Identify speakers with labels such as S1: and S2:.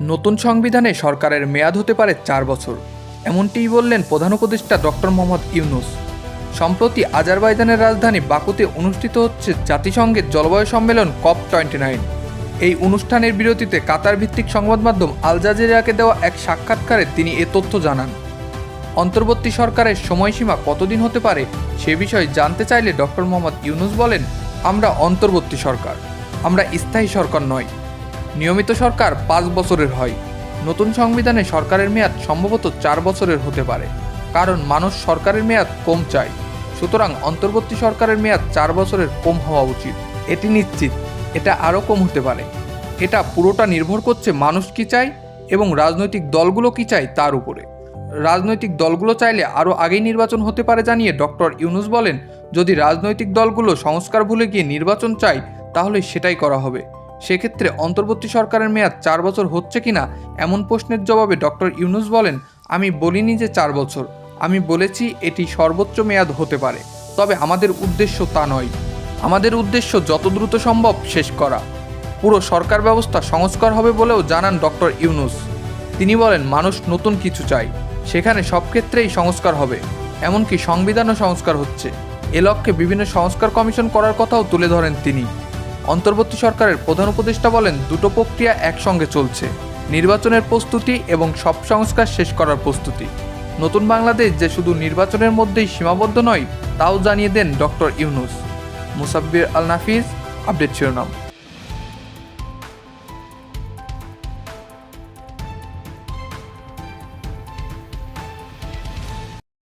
S1: নতুন সংবিধানে সরকারের মেয়াদ হতে পারে চার বছর। এমনটিই বললেন প্রধান উপদেষ্টা ডক্টর মোহাম্মদ ইউনুস। সম্প্রতি আজারবাইজানের রাজধানী বাকুতে অনুষ্ঠিত হচ্ছে জাতিসংঘের জলবায়ু সম্মেলন কপ টোয়েন্টি নাইন। এই অনুষ্ঠানের বিরতিতে কাতার ভিত্তিক সংবাদ মাধ্যম আল জাজিরাকে দেওয়া এক সাক্ষাৎকারে তিনি এ তথ্য জানান। অন্তর্বর্তী সরকারের সময়সীমা কতদিন হতে পারে সে বিষয়ে জানতে চাইলে ডক্টর মোহাম্মদ ইউনুস বলেন, আমরা অন্তর্বর্তী সরকার। আমরা স্থায়ী সরকার নয়। নিয়মিত সরকার পাঁচ বছরের হয়। নতুন সংবিধানে সরকারের মেয়াদ সম্ভবত চার বছরের হতে পারে, কারণ মানুষ সরকারের মেয়াদ কম চায়। সুতরাং অন্তর্বর্তী সরকারের মেয়াদ চার বছরের কম হওয়া উচিত। এটি নিশ্চিত, এটা আরও কম হতে পারে। এটা পুরোটা নির্ভর করছে মানুষ কি চায় এবং রাজনৈতিক দলগুলো কি চায় তার উপরে। রাজনৈতিক দলগুলো চাইলে আরও আগেই নির্বাচন হতে পারে জানিয়ে ডক্টর ইউনুস বলেন, যদি রাজনৈতিক দলগুলো সংস্কার ভুলে গিয়ে নির্বাচন চায়, তাহলে সেটাই করা হবে। সেক্ষেত্রে অন্তর্বর্তী সরকারের মেয়াদ চার বছর হচ্ছে কিনা এমন প্রশ্নের জবাবে ডক্টর ইউনুস বলেন, আমি বলিনি যে চার বছর। আমি বলেছি এটি সর্বোচ্চ মেয়াদ হতে পারে। তবে আমাদের উদ্দেশ্য তা নয়। আমাদের উদ্দেশ্য যত দ্রুত সম্ভব শেষ করা। পুরো সরকার ব্যবস্থা সংস্কার হবে বলেও জানান ডক্টর ইউনুস। তিনি বলেন, মানুষ নতুন কিছু চায়। সেখানে সব ক্ষেত্রেই সংস্কার হবে। এমনকি সংবিধানও সংস্কার হচ্ছে। এ লক্ষ্যে বিভিন্ন সংস্কার কমিশন করার কথাও তুলে ধরেন তিনি। অন্তর্বর্তী সরকারের প্রধান উপদেষ্টা বলেন, দুটো প্রক্রিয়া একসঙ্গে চলছে। নির্বাচনের প্রস্তুতি এবং সব সংস্কার শেষ করার প্রস্তুতি। নতুন বাংলাদেশ যে শুধু নির্বাচনের মধ্যেই সীমাবদ্ধ নয়, তাও জানিয়ে দেন ডক্টর ইউনুস। মুসাব্বির আল নাফিজ আপডেট শিরোনাম।